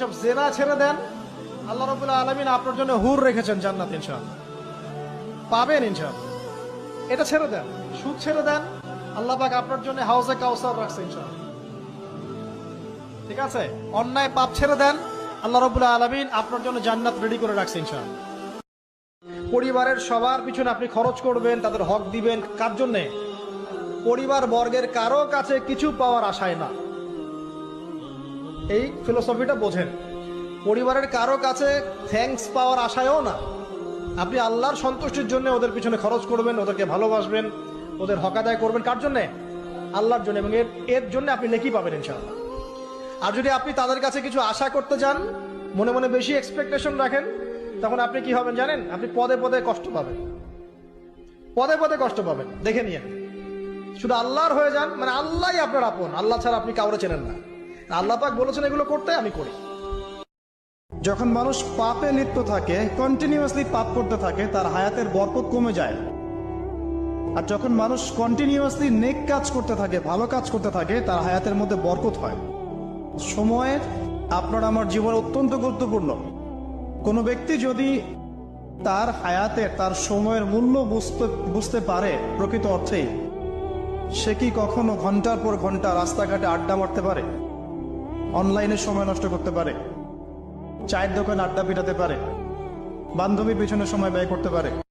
সব জেনা ছেড়ে দেন। আল্লাহ রবুল্লাহ আলমিন আপনার জন্য হুর রেখেছেন জান্নাত, ইনশাআল্লাহ। পাবেন, ইনশাআল্লাহ। এটা ছেড়ে দেন, সুদ ছেড়ে দেন। আল্লাহ পাক আপনার জন্য হাউসে কাউসার রাখছে, ইনশাআল্লাহ। ঠিক আছে? অন্যায় পাপ ছেড়ে দেন। আল্লাহ রবুল্লাহ আলমিন আপনার জন্য জান্নাত রেডি করে রাখছে, ইনশাআল্লাহ। পরিবারের সবার পিছনে আপনি খরচ করবেন, তাদের হক দিবেন। কার জন্যে? পরিবার বর্গের কারও কাছে কিছু পাওয়ার আশায় না। এই ফিলোসফিটা বোঝেন। পরিবারের কারও কাছে থ্যাংকস পাওয়ার আশায়ও না। আপনি আল্লাহর সন্তুষ্টির জন্য ওদের পিছনে খরচ করবেন, ওদেরকে ভালোবাসবেন, ওদের হক আদায় করবেন। কার জন্যে? আল্লাহর জন্য এবং এর জন্য আপনি নেকি পাবেন ইনশাআল্লাহ। আর যদি আপনি তাদের কাছে কিছু আশা করতে যান মনে মনে বেশি এক্সপেকটেশন রাখেন, তখন আপনি কি হবেন জানেন? আপনি পদে পদে কষ্ট পাবেন। পদে পদে কষ্ট পাবেন। দেখে নিয়ে শুধু আল্লাহর হয়ে যান মানে আল্লাহই আপনার আপন। আল্লাহ ছাড়া আপনি কাউরে চেনেন না। আল্লাহ পাক বলেছেন এগুলো করতে, আমি করি। যখন মানুষ পাপে লিপ্ত থাকে কন্টিনিউয়াসলি পাপ করতে থাকে, তার হায়াতের বরকত কমে যায়। আর যখন মানুষ কন্টিনিউয়াসলি নেক কাজ করতে থাকে, ভালো কাজ করতে থাকে, তার হায়াতের মধ্যে বরকত হয়। সময়ের আপনার আমার জীবন অত্যন্ত গুরুত্বপূর্ণ। কোনো ব্যক্তি যদি তার হায়াতের তার সময়ের মূল্য বুঝতে বুঝতে পারে প্রকৃত অর্থেই, সে কি কখনো ঘণ্টার পর ঘণ্টা রাস্তাঘাটে আড্ডা মারতে পারে? অনলাইনে সময় নষ্ট করতে পারে। চায়ের দোকান আড্ডা পিটাতে পারে। বান্ধবীর পেছনে সময় ব্যয় করতে পারে।